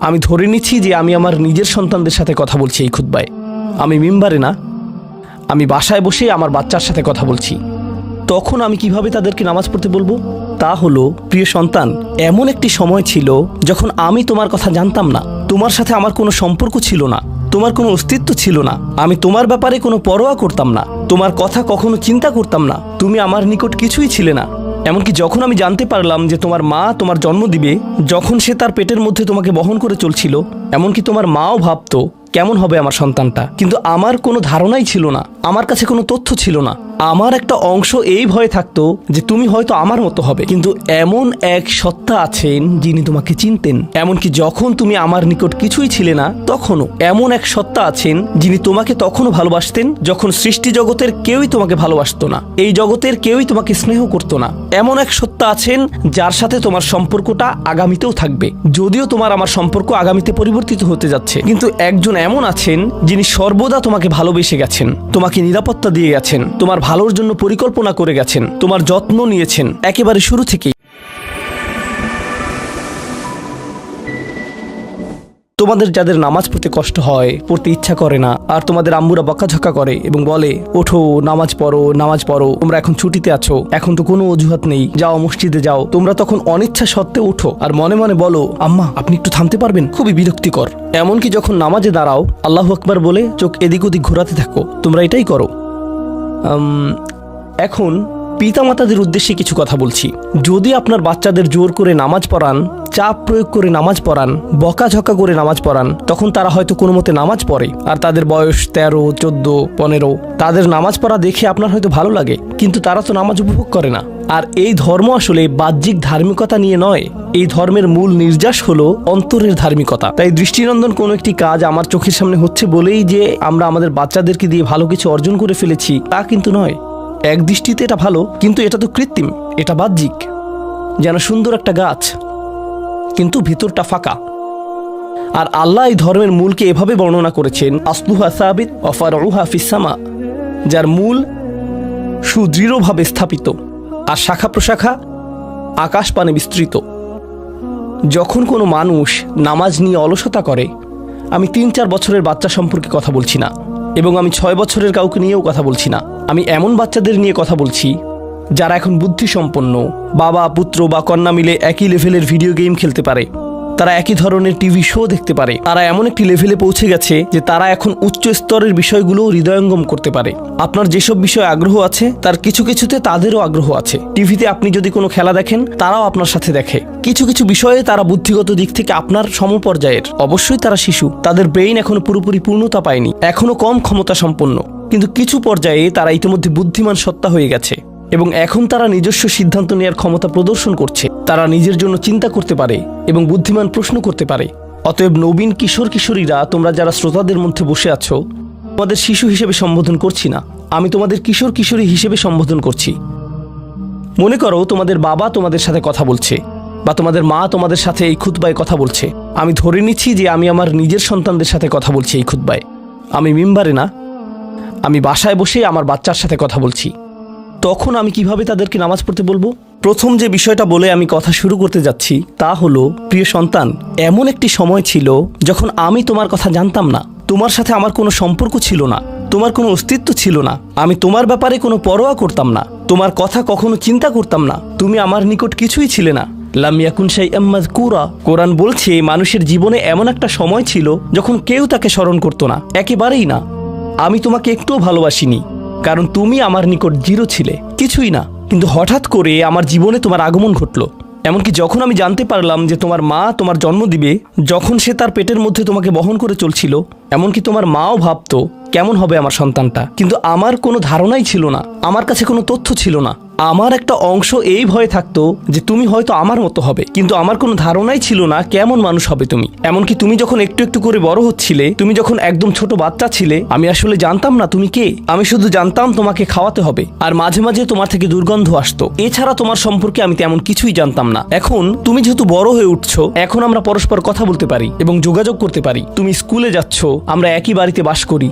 আমি ধরে নিচ্ছি যে আমি আমার নিজের সন্তানদের সাথে কথা বলছি এই খুদ্বায় আমি মিম্বারে না। আমি বাসায় বসে আমার বাচ্চার সাথে কথা বলছি। তখন আমি কীভাবে তাদেরকে নামাজ পড়তে বলব? তা হলো, প্রিয় সন্তান, এমন একটি সময় ছিল যখন আমি তোমার কথা জানতাম না। তোমার সাথে আমার কোনো সম্পর্ক ছিল না। তোমার কোনো অস্তিত্ব ছিল না। আমি তোমার ব্যাপারে কোনো পরোয়া করতাম না। তোমার কথা কখনো চিন্তা করতাম না। তুমি আমার নিকট কিছুই ছিলে না। এমনকি যখন আমি জানতে পারলাম যে তোমার মা তোমার জন্ম দিবে, যখন সে তার পেটের মধ্যে তোমাকে বহন করে চলছিল, এমনকি তোমার মাও ভাবতো কেমন হবে আমার সন্তানটা? কিন্তু আমার কোনো ধারণাই ছিল না। আমার কাছে কোনো তথ্য ছিল না। আমার একটা অংশ এই ভয়ে থাকতো যে তুমি হয়তো আমার মতো হবে। কিন্তু এমন এক সত্তা আছেন যিনি তোমাকে চিনতেন। এমনকি যখন তুমি আমার নিকট কিছুই ছিলে না, তখনও এমন এক সত্তা আছেন যিনি তোমাকে তখনও ভালোবাসতেন যখন সৃষ্টি জগতের কেউই তোমাকে ভালোবাসতো না। এই জগতের কেউই তোমাকে স্নেহ করতো না। এমন এক সত্তা আছেন যার সাথে তোমার সম্পর্কটা আগামীতেও থাকবে। যদিও তোমার আমার সম্পর্ক আগামীতে পরিবর্তিত হতে যাচ্ছে। কিন্তু একজন এমন আছেন যিনি সর্বদা তোমাকে ভালোবেসে গেছেন, তোমাকে নিরাপত্তা দিয়ে গেছেন, তোমার ভালোর জন্য পরিকল্পনা করে গেছেন, তোমার যত্ন নিয়েছেন, একেবারে শুরু থেকেই। তোমাদের যাদের নামাজ পড়তে কষ্ট হয়, পড়তে ইচ্ছা করে না, আর তোমাদের আম্মুরা বকাঝকা করে এবং বলে, ওঠো, নামাজ পড়ো নামাজ পড়ো, তোমরা এখন ছুটিতে আছো, এখন তো কোনো অজুহাত নেই, যাও মসজিদে যাও, তোমরা তখন অনিচ্ছা সত্ত্বে উঠো আর মনে মনে বলো, আম্মা, আপনি একটু থামতে পারবেন, খুবই বিরক্তিকর। এমনকি যখন নামাজে দাঁড়াও, আল্লাহ আকবার বলে, চোখ এদিক ওদিক ঘোরাতে থাকো, তোমরা এটাই করো। এখন পিতামাতাদের উদ্দেশ্যে কিছু কথা বলছি। যদি আপনার বাচ্চাদের জোর করে নামাজ পড়ান চাপ প্রয়োগ করে নামাজ পড়ান, বকাঝকা করে নামাজ পড়ান, তখন তারা হয়তো কোনো মতে নামাজ পড়ে। আর তাদের বয়স তেরো, চোদ্দ, পনেরো, তাদের নামাজ পড়া দেখে আপনার হয়তো ভালো লাগে, কিন্তু তারা তো নামাজ উপভোগ করে না। আর এই ধর্ম আসলে বাহ্যিক ধার্মিকতা নিয়ে নয়, এই ধর্মের মূল নির্যাস হলো অন্তরের ধার্মিকতা। তাই দৃষ্টিনন্দন কোনো একটি কাজ আমার চোখের সামনে হচ্ছে বলেই যে আমরা আমাদের বাচ্চাদেরকে দিয়ে ভালো কিছু অর্জন করে ফেলেছি, তা কিন্তু নয়। এক দৃষ্টিতে এটা ভালো, কিন্তু এটা তো কৃত্রিম, এটা বাহ্যিক। যেন সুন্দর একটা গাছ। কিন্তু ভিতরটা ফাঁকা। আর আল্লাহ এই ধর্মের মূলকে এভাবে বর্ণনা করেছেন আসলুহা সাবিত অফার রুহা ফিসামা যার মূল সুদৃঢ়ভাবে স্থাপিত আর শাখা প্রশাখা আকাশ পানে বিস্তৃত। যখন কোনো মানুষ নামাজ নিয়ে অলসতা করে, আমি তিন চার বছরের বাচ্চা সম্পর্কে কথা বলছি না, এবং আমি ছয় বছরের কাউকে নিয়েও কথা বলছি না। আমি এমন বাচ্চাদের নিয়ে কথা বলছি যারা এখন বুদ্ধিসম্পন্ন, বাবা, পুত্র বা কন্যা মিলে একই লেভেলের ভিডিও গেম খেলতে পারে। তারা একই ধরনের টিভি শো দেখতে পারে। তারা এমন একটি লেভেলে পৌঁছে গেছে যে তারা এখন উচ্চ স্তরের বিষয়গুলো হৃদয়ঙ্গম করতে পারে। আপনার যেসব বিষয়ে আগ্রহ আছে, তার কিছু কিছুতে তাদেরও আগ্রহ আছে। টিভিতে আপনি যদি কোনো খেলা দেখেন, তারাও আপনার সাথে দেখে। কিছু কিছু বিষয়ে তারা বুদ্ধিগত দিক থেকে আপনার সমপর্যায়ের। অবশ্যই তারা শিশু। তাদের ব্রেইন এখনও পুরোপুরি পূর্ণতা পায়নি। এখনও কম ক্ষমতা সম্পন্ন। কিন্তু কিছু পর্যায়ে তারা ইতিমধ্যে বুদ্ধিমান সত্তা হয়ে গেছে। এবং এখন তারা নিজস্ব সিদ্ধান্ত নেওয়ার ক্ষমতা প্রদর্শন করছে। তারা নিজের জন্য চিন্তা করতে পারে এবং বুদ্ধিমান প্রশ্ন করতে পারে। অতএব নবীন কিশোর কিশোরীরা, তোমরা যারা শ্রোতাদের মধ্যে বসে আছো, তোমাদের শিশু হিসেবে সম্বোধন করছি না। আমি তোমাদের কিশোর কিশোরী হিসেবে সম্বোধন করছি। মনে করো, তোমাদের বাবা তোমাদের সাথে কথা বলছে বা তোমাদের মা তোমাদের সাথে এই খুতবায় কথা বলছে। আমি ধরে নিচ্ছি যে আমি আমার নিজের সন্তানদের সাথে কথা বলছি এই খুতবায়। আমি মিম্বারে না। আমি বাসায় বসে আমার বাচ্চার সাথে কথা বলছি। তখন আমি কীভাবে তাদেরকে নামাজ পড়তে বলব? প্রথম যে বিষয়টা বলে আমি কথা শুরু করতে যাচ্ছি, তা হলো, প্রিয় সন্তান, এমন একটি সময় ছিল যখন আমি তোমার কথা জানতাম না। তোমার সাথে আমার কোনো সম্পর্ক ছিল না, তোমার কোনো অস্তিত্ব ছিল না, আমি তোমার ব্যাপারে কোনো পরোয়া করতাম না, তোমার কথা কখনো চিন্তা করতাম না, তুমি আমার নিকট কিছুই ছিলে না। লামিয়াকুন আম্মাদ কুরা কোরআন বলছে, মানুষের জীবনে এমন একটা সময় ছিল যখন কেউ তাকে স্মরণ করতো না, একেবারেই না। আমি তোমাকে একটুও ভালোবাসিনি। কারণ তুমি আমার নিকট জিরো ছিলে। কিছুই না। কিন্তু হঠাৎ করে আমার জীবনে তোমার আগমন ঘটলো। এমনকি যখন আমি জানতে পারলাম যে তোমার মা তোমার জন্ম দিবে, যখন সে তার পেটের মধ্যে তোমাকে বহন করে চলছিল, এমনকি তোমার মাও ভাবতো, কেমন হবে আমার সন্তানটা। কিন্তু আমার কোনো ধারণাই ছিল না। আমার কাছে কোনো তথ্য ছিল না। আমার একটা অংশ এই ভয়ে থাকতো যে তুমি হয়তো আমার মতো হবে। কিন্তু আমার কোনো ধারণাই ছিল না কেমন মানুষ হবে তুমি। এমনকি তুমি যখন একটু একটু করে বড় হচ্ছিলে, তুমি যখন একদম ছোট বাচ্চা ছিলে, আমি আসলে জানতাম না তুমি কে। আমি শুধু জানতাম তোমাকে খাওয়াতে হবে। আর মাঝে মাঝে তোমার থেকে দুর্গন্ধ আসতো। এছাড়া তোমার সম্পর্কে আমি তেমন কিছুই জানতাম না। এখন তুমি যেহেতু বড় হয়ে উঠছো, এখন আমরা পরস্পর কথা বলতে পারি এবং যোগাযোগ করতে পারি। তুমি স্কুলে যাচ্ছ, আমরা একই বাড়িতে বাস করি।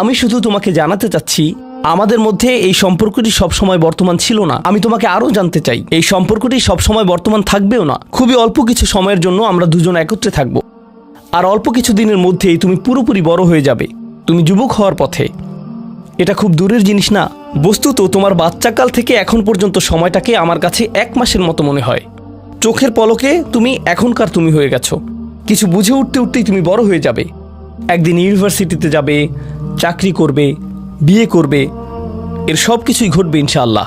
আমি শুধু তোমাকে জানাতে চাচ্ছি আমাদের মধ্যে এই সম্পর্কটি সবসময় বর্তমান ছিল না। আমি তোমাকে আরও জানতে চাই, এই সম্পর্কটি সবসময় বর্তমান থাকবেও না? খুবই অল্প কিছু সময়ের জন্য আমরা দুজন একত্রে থাকব। আর অল্প কিছু দিনের মধ্যেই তুমি পুরোপুরি বড় হয়ে যাবে। তুমি যুবক হওয়ার পথে। এটা খুব দূরের জিনিস না। বস্তুত তোমার বাচ্চাকাল থেকে এখন পর্যন্ত সময়টাকে আমার কাছে এক মাসের মতো মনে হয়। চোখের পলকে তুমি এখনকার তুমি হয়ে গেছো। কিছু বুঝে উঠতে উঠতেই তুমি বড় হয়ে যাবে। একদিন ইউনিভার্সিটিতে যাবে, চাকরি করবে বিয়ে করবে, এর সব কিছুই ঘটবে ইনশাআল্লাহ।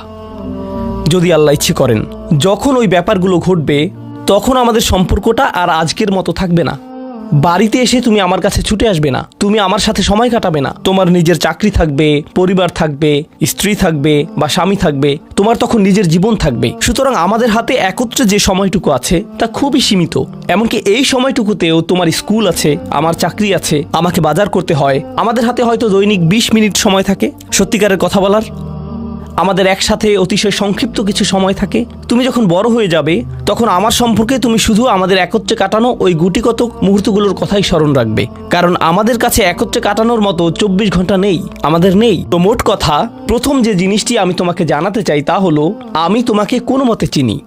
যদি আল্লাহ ইচ্ছে করেন, যখন ওই ব্যাপারগুলো ঘটবে, তখন আমাদের সম্পর্কটা আর আজকের মতো থাকবে না। বাড়িতে এসে তুমি আমার কাছে ছুটে আসবে না। তুমি আমার সাথে সময় কাটাবে না। তোমার নিজের চাকরি থাকবে, পরিবার থাকবে, স্ত্রী থাকবে বা স্বামী থাকবে। তোমার তখন নিজের জীবন থাকবে। সুতরাং আমাদের হাতে একত্রে যে সময়টুকু আছে, তা খুবই সীমিত। এমনকি এই সময়টুকুতেও তোমার স্কুল আছে, আমার চাকরি আছে, আমাকে বাজার করতে হয়। আমাদের হাতে হয়তো দৈনিক বিশ মিনিট সময় থাকে। সত্যিকারের কথা বলার আমাদের একসাথে অতিশয় সংক্ষিপ্ত কিছু সময় থাকে। তুমি যখন বড় হয়ে যাবে, তখন আমার সম্পর্কে তুমি শুধু আমাদের একত্রে কাটানো ওই গুটিগত মুহূর্তগুলোর কথাই স্মরণ রাখবে। কারণ আমাদের কাছে একত্রে কাটানোর মতো চব্বিশ ঘণ্টা নেই, আমাদের নেই। তো মোট কথা, প্রথম যে জিনিসটি আমি তোমাকে জানাতে চাই তা হলো, আমি তোমাকে কোনো মতে চিনি।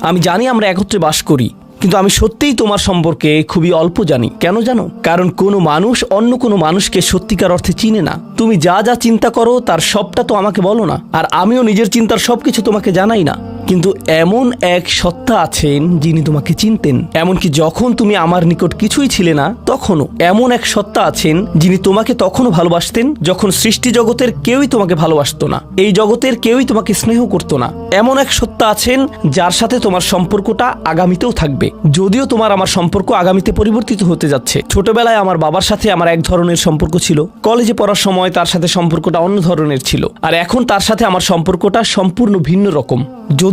আমি জানি আমরা একত্রে বাস করি। কিন্তু আমি সত্যিই তোমার সম্পর্কে খুবই অল্প জানি। কেন জানো? কারণ কোনো মানুষ অন্য কোনো মানুষকে সত্যিকার অর্থে চিনে না। তুমি যা যা চিন্তা করো, তার সবটা তো আমাকে বলো না। আর আমিও নিজের চিন্তার সবকিছু তোমাকে জানাই না। কিন্তু এমন এক সত্তা আছেন যিনি তোমাকে চিনতেন। এমনকি যখন তুমি আমার নিকট কিছুই ছিলে না, তখনও এমন এক সত্তা আছেন যিনি তোমাকে তখনও ভালোবাসতেন যখন সৃষ্টি জগতের কেউই তোমাকে ভালোবাসতো না। এই জগতের কেউই তোমাকে স্নেহ করতো না। এমন এক সত্তা আছেন যার সাথে তোমার সম্পর্কটা আগামীতেও থাকবে। যদিও তোমার আমার সম্পর্ক আগামীতে পরিবর্তিত হতে যাচ্ছে। ছোটবেলায় আমার বাবার সাথে আমার এক ধরনের সম্পর্ক ছিল। কলেজে পড়ার সময় তার সাথে সম্পর্কটা অন্য ধরনের ছিল। আর এখন তার সাথে আমার সম্পর্কটা সম্পূর্ণ ভিন্ন রকম।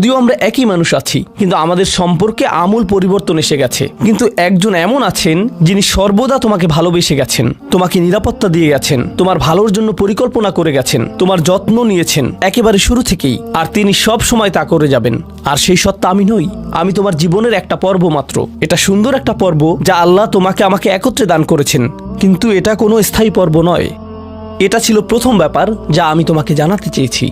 যদিও আমরা একই মানুষ আছি, কিন্তু আমাদের সম্পর্কে আমূল পরিবর্তন এসে গেছে। কিন্তু একজন এমন আছেন, যিনি সর্বদা তোমাকে ভালোবেসে গেছেন, তোমাকে নিরাপত্তা দিয়ে গেছেন, তোমার ভালোর জন্য পরিকল্পনা করে গেছেন, তোমার যত্ন নিয়েছেন, একেবারে শুরু থেকেই, আর তিনি সব সময় তা করে যাবেন। আর সেই সত্তা আমি নই, আমি তোমার জীবনের একটা পর্ব মাত্র। এটা সুন্দর একটা পর্ব, যা আল্লাহ তোমাকে আমাকে একত্রে দান করেছেন, কিন্তু এটা কোনো স্থায়ী পর্ব নয়। এটা ছিল প্রথম ব্যাপার, যা আমি তোমাকে জানাতে চেয়েছি।